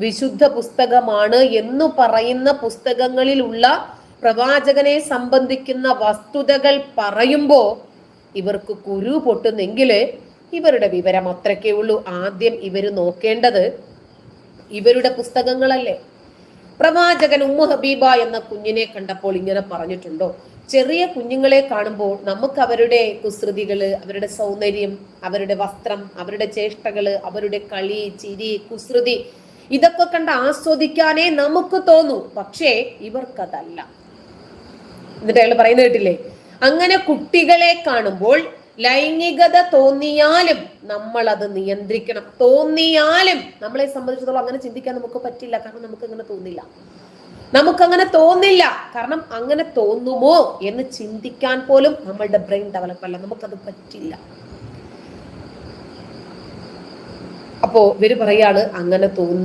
വിശുദ്ധ പുസ്തകമാണ് എന്നു പറയുന്ന പുസ്തകങ്ങളിലുള്ള പ്രവാചകനെ സംബന്ധിക്കുന്ന വസ്തുതകൾ പറയുമ്പോൾ ഇവർക്ക് കുരു പൊട്ടുന്നെങ്കിൽ ഇവരുടെ വിവരം അത്രയ്ക്കേ ഉള്ളൂ. ആദ്യം ഇവർ നോക്കേണ്ടത് ഇവരുടെ പുസ്തകങ്ങളല്ലേ. പ്രവാചകൻ ഉമ്മു ഹബീബ എന്ന കുഞ്ഞിനെ കണ്ടപ്പോൾ ഇങ്ങനെ പറഞ്ഞിട്ടുണ്ടോ ചെറിയ കുഞ്ഞുങ്ങളെ കാണുമ്പോൾ നമുക്ക് അവരുടെ കുസൃതികൾ അവരുടെ സൗന്ദര്യം അവരുടെ വസ്ത്രം അവരുടെ ചേഷ്ടകൾ അവരുടെ കളി ചിരി കുസൃതി ഇതൊക്കെ കണ്ട് ആസ്വദിക്കാനേ നമുക്ക് തോന്നൂ. പക്ഷേ ഇവർക്കതല്ല. എന്നിട്ട് അയാൾ പറയുന്നത് കേട്ടില്ലേ? അങ്ങനെ കുട്ടികളെ കാണുമ്പോൾ ലൈംഗികത തോന്നിയാലും നമ്മൾ അത് നിയന്ത്രിക്കണം. തോന്നിയാലും നമ്മളെ സംബന്ധിച്ചിടത്തോളം അങ്ങനെ ചിന്തിക്കാൻ നമുക്ക് പറ്റില്ല. കാരണം നമുക്ക് അങ്ങനെ തോന്നില്ല. നമുക്കങ്ങനെ തോന്നില്ല. കാരണം അങ്ങനെ തോന്നുമോ എന്ന് ചിന്തിക്കാൻ പോലും നമ്മളുടെ ബ്രെയിൻ ഡെവലപ്പ് അല്ല. നമുക്കത് പറ്റില്ല. അപ്പോ ഇവർ പറയാണ് അങ്ങനെ തോന്നി